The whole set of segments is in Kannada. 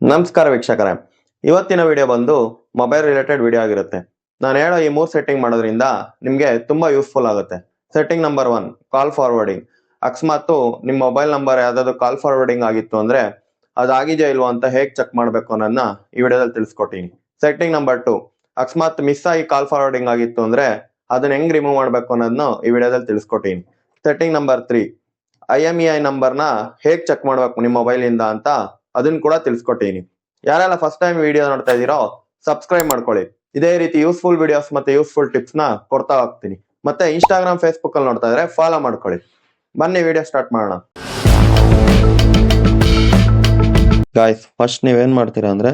ನಮಸ್ಕಾರ ವೀಕ್ಷಕರೇ. ಇವತ್ತಿನ ವಿಡಿಯೋ ಬಂದು ಮೊಬೈಲ್ ರಿಲೇಟೆಡ್ ವಿಡಿಯೋ ಆಗಿರುತ್ತೆ. ನಾನು ಹೇಳೋ ಈ ಮೂರು ಸೆಟ್ಟಿಂಗ್ ಮಾಡೋದ್ರಿಂದ ನಿಮಗೆ ತುಂಬಾ ಯೂಸ್ಫುಲ್ ಆಗುತ್ತೆ. Setting number one call forwarding ಅಕಸ್ಮಾತ್ ನಿಮ್ಮ ಮೊಬೈಲ್ ನಂಬರ್ ಯಾವುದಾದ್ರು ಕಾಲ್ ಫಾರ್ವರ್ಡಿಂಗ್ ಆಗಿತ್ತು ಅಂದ್ರೆ ಅದಾಗಿದೆಯಾ ಇಲ್ವೋ ಅಂತ ಹೇಗೆ ಚೆಕ್ ಮಾಡಬೇಕು ಅನ್ನೋದನ್ನ ಈ ವಿಡಿಯೋದಲ್ಲಿ ತಿಳಿಸ್ಕೊಟ್ಟಿನಿ ಸೆಟ್ಟಿಂಗ್ ನಂಬರ್ ಟು ಅಕಸ್ಮಾತ್ ಮಿಸ್ ಆಗಿ ಕಾಲ್ ಫಾರ್ವರ್ಡಿಂಗ್ ಆಗಿತ್ತು ಅಂದ್ರೆ ಅದನ್ನ ಹೆಂಗ್ ರಿಮೂವ್ ಮಾಡಬೇಕು ಅನ್ನೋದನ್ನ ಈ ವಿಡಿಯೋದಲ್ಲಿ ತಿಳಿಸ್ಕೊಟ್ಟಿನಿ setting number three I M E I ನಂಬರ್ನ ಹೇಗೆ ಚೆಕ್ ಮಾಡಬೇಕು ನಿಮ್ಮ ಮೊಬೈಲಿಂದ ಅಂತ ಅದನ್ನ ಕೂಡ ತಿಳಿಸ್ಕೊಟ್ಟಿನಿ. ಯಾರೆಲ್ಲ ಫಸ್ಟ್ ಟೈಮ್ ವಿಡಿಯೋ ನೋಡ್ತಾ ಇದೀರೋ ಸಬ್ಸ್ಕ್ರೈಬ್ ಮಾಡ್ಕೊಳ್ಳಿ. ಇದೇ ರೀತಿ ಯೂಸ್ಫುಲ್ ವಿಡಿಯೋಸ್ ಮತ್ತೆ ಯೂಸ್ಫುಲ್ ಟಿಪ್ಸ್ನ ಕೊಡ್ತಾ ಹೋಗ್ತೀನಿ. ಮತ್ತೆ ಇನ್ಸ್ಟಾಗ್ರಾಮ್ ಫೇಸ್ಬುಕ್ ಅಲ್ಲಿ ನೋಡ್ತಾ ಇದ್ರೆ ಫಾಲೋ ಮಾಡ್ಕೊಳ್ಳಿ. ಬನ್ನಿ ವಿಡಿಯೋ ಸ್ಟಾರ್ಟ್ ಮಾಡೋಣ. ಗಾಯ್ಸ್ ಫಸ್ಟ್ ನೀವೇನ್ ಮಾಡ್ತೀರಾ ಅಂದ್ರೆ,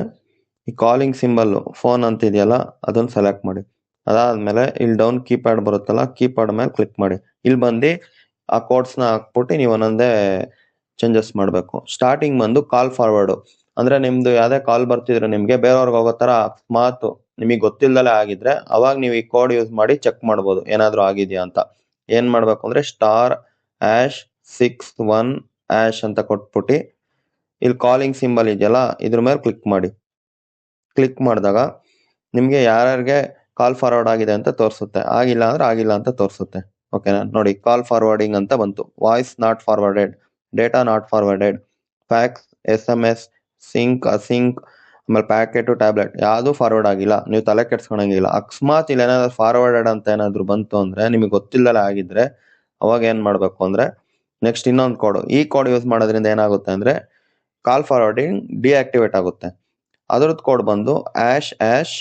ಈ ಕಾಲಿಂಗ್ ಸಿಂಬಲ್ ಫೋನ್ ಅಂತ ಇದೆಯಲ್ಲ, ಅದನ್ನ ಸೆಲೆಕ್ಟ್ ಮಾಡಿ. ಅದಾದ್ಮೇಲೆ ಇಲ್ಲಿ ಡೌನ್ ಕೀಪ್ಯಾಡ್ ಬರುತ್ತಲ್ಲ ಕೀಪ್ಯಾಡ್ ಮೇಲೆ ಕ್ಲಿಕ್ ಮಾಡಿ. ಇಲ್ಲಿ ಬಂದು ಆ ಕೋಡ್ಸ್ನ ಹಾಕ್ಬಿಟ್ಟು ನೀವು ಒಂದೊಂದೇ ಚೇಂಜಸ್ ಮಾಡಬೇಕು. ಸ್ಟಾರ್ಟಿಂಗ್ ಬಂದು ಕಾಲ್ ಫಾರ್ವರ್ಡ್ ಅಂದ್ರೆ ನಿಮ್ದು ಯಾವ್ದೇ ಕಾಲ್ ಬರ್ತಿದ್ರೆ ನಿಮ್ಗೆ ಬೇರೆಯವ್ರಿಗೆ ಹೋಗೋ ತರ ಮಾತು ನಿಮಗೆ ಗೊತ್ತಿಲ್ಲದಲೇ ಆಗಿದ್ರೆ ಅವಾಗ ನೀವು ಈ ಕೋಡ್ ಯೂಸ್ ಮಾಡಿ ಚೆಕ್ ಮಾಡ್ಬೋದು. ಏನಾದ್ರೂ ಆಗಿದೆಯಾ ಅಂತ. ಏನ್ ಮಾಡ್ಬೇಕು ಅಂದ್ರೆ star hash six one hash ಅಂತ ಕೊಟ್ಬಿಟ್ಟು ಇಲ್ಲಿ ಕಾಲಿಂಗ್ ಸಿಂಬಲ್ ಇದೆಯಲ್ಲ, ಇದ್ರ ಮೇಲೆ ಕ್ಲಿಕ್ ಮಾಡಿ. ಕ್ಲಿಕ್ ಮಾಡಿದಾಗ ನಿಮ್ಗೆ ಯಾರ್ಯಾರಿಗೆ ಕಾಲ್ ಫಾರ್ವರ್ಡ್ ಆಗಿದೆ ಅಂತ ತೋರಿಸುತ್ತೆ. ಆಗಿಲ್ಲ ಅಂದ್ರೆ ಆಗಿಲ್ಲ ಅಂತ ತೋರಿಸುತ್ತೆ. ಓಕೆನಾ ನೋಡಿ ಕಾಲ್ ಫಾರ್ವರ್ಡಿಂಗ್ ಅಂತ ಬಂತು. Voice not forwarded data not forwarded fax S M S sync async ಆಮೇಲೆ ಪ್ಯಾಕೆಟ್ ಟ್ಯಾಬ್ಲೆಟ್ ಯಾವುದು ಫಾರ್ವರ್ಡ್ ಆಗಿಲ್ಲ. ನೀವು ತಲೆ ಕೆಡ್ಸ್ಕೊಳಂಗಿಲ್ಲ ಅಕಸ್ಮಾತ್ ಇಲ್ಲಿ ಏನಾದ್ರು ಫಾರ್ವರ್ಡೆಡ್ ಅಂತ ಏನಾದರೂ ಬಂತು ಅಂದ್ರೆ ನಿಮಗೆ ಗೊತ್ತಿಲ್ಲಲ್ಲ ಆಗಿದ್ದರೆ ಅವಾಗ ಏನು ಮಾಡಬೇಕು ಅಂದ್ರೆ ನೆಕ್ಸ್ಟ್ ಇನ್ನೊಂದು ಕೋಡ್ ಈ ಕೋಡ್ ಯೂಸ್ ಮಾಡೋದ್ರಿಂದ ಏನಾಗುತ್ತೆ ಅಂದ್ರೆ ಕಾಲ್ ಫಾರ್ವರ್ಡಿಂಗ್ ಡಿಆಕ್ಟಿವೇಟ್ ಆಗುತ್ತೆ. ಅದ್ರದ್ದು ಕೋಡ್ ಬಂದು hash hash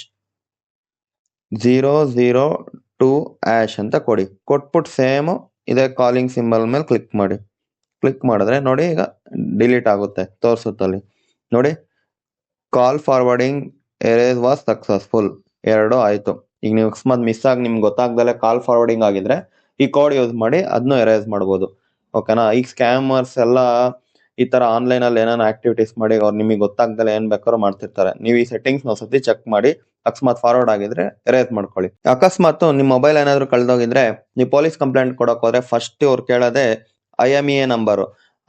zero zero two hash ಅಂತ ಕೊಡಿ. ಕೊಟ್ಬಿಟ್ಟು ಸೇಮ್ ಇದೇ ಕಾಲಿಂಗ್ ಸಿಂಬಲ್ ಮೇಲೆ ಕ್ಲಿಕ್ ಮಾಡಿ. ಕ್ಲಿಕ್ ಮಾಡಿದ್ರೆ ನೋಡಿ ಈಗ ಡಿಲೀಟ್ ಆಗುತ್ತೆ, ತೋರಿಸುತ್ತಲ್ಲಿ. ನೋಡಿ call forwarding erase was successful ಎರಡು ಆಯಿತು. ಈಗ ನೀವು ಅಕಸ್ಮಾತ್ ಮಿಸ್ ಆಗಿ ನಿಮ್ಗೆ ಗೊತ್ತಾಗ್ದಲೆ ಕಾಲ್ ಫಾರ್ವರ್ಡಿಂಗ್ ಆಗಿದ್ರೆ ಈ ಕೋಡ್ ಯೂಸ್ ಮಾಡಿ ಅದನ್ನು ಎರೇಸ್ ಮಾಡ್ಬೋದು. ಓಕೆನಾ ಈಗ ಸ್ಕ್ಯಾಮರ್ಸ್ ಎಲ್ಲ ಈ ತರ ಆನ್ಲೈನ್ ಅಲ್ಲಿ ಏನಾನ ಆಕ್ಟಿವಿಟೀಸ್ ಮಾಡಿ ಅವ್ರು ನಿಮಗೆ ಗೊತ್ತಾಗ್ದಲೆ ಏನ್ ಬೇಕಾದ್ರೂ ಮಾಡ್ತಿರ್ತಾರೆ. ನೀವು ಈ ಸೆಟ್ಟಿಂಗ್ಸ್ ಒಂದ್ಸತಿ ಚೆಕ್ ಮಾಡಿ ಅಕಸ್ಮಾತ್ ಫಾರ್ವರ್ಡ್ ಆಗಿದ್ರೆ ಎರೇಸ್ ಮಾಡ್ಕೊಳ್ಳಿ. ಅಕಸ್ಮಾತ್ ನಿಮ್ಮ ಮೊಬೈಲ್ ಏನಾದ್ರು ಕಳೆದೋಗಿದ್ರೆ, ನೀವು ಪೊಲೀಸ್ ಕಂಪ್ಲೇಂಟ್ ಕೊಡಕ್ ಹೋದ್ರೆ ಫಸ್ಟ್ ಅವ್ರು ಕೇಳೋದೇ I M E A number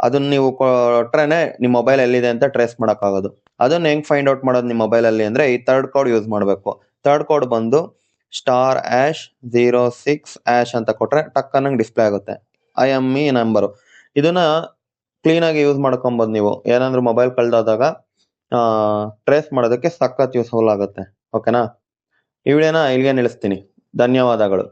ಅದನ್ನ ನೀವು ಕೊಟ್ರೇನೆ ನಿಮ್ಮ ಮೊಬೈಲ್ ಎಲ್ಲಿದೆ ಅಂತ ಟ್ರೇಸ್ ಮಾಡೋಕ್ಕಾಗೋದು. ಅದನ್ನ ಹೆಂಗ್ ಫೈಂಡ್ ಔಟ್ ಮಾಡೋದು ನಿಮ್ಮ ಮೊಬೈಲ್ ಅಲ್ಲಿ ಅಂದ್ರೆ ಈ ಥರ್ಡ್ ಕೋಡ್ ಯೂಸ್ ಮಾಡಬೇಕು. ತರ್ಡ್ ಕೋಡ್ ಬಂದು star hash zero six hash ಅಂತ ಕೊಟ್ಟರೆ ಟಕ್ ಅನ್ನಂಗ್ ಡಿಸ್ಪ್ಲೇ ಆಗುತ್ತೆ. ಐ ಎಂ ಇ ನಂಬರು ಇದನ್ನ ಕ್ಲೀನ್ ಆಗಿ ಯೂಸ್ ಮಾಡ್ಕೊಬೋದು ನೀವು. ಏನಾದ್ರು ಮೊಬೈಲ್ ಕಳೆದಾದಾಗ ಟ್ರೇಸ್ ಮಾಡೋದಕ್ಕೆ ಸಖತ್ ಯೂಸ್ಫುಲ್ ಆಗುತ್ತೆ. ಓಕೆನಾ ಈ ಇಲ್ಲಿಗೆ ನಿಲ್ಲಿಸ್ತೀನಿ. ಧನ್ಯವಾದಗಳು.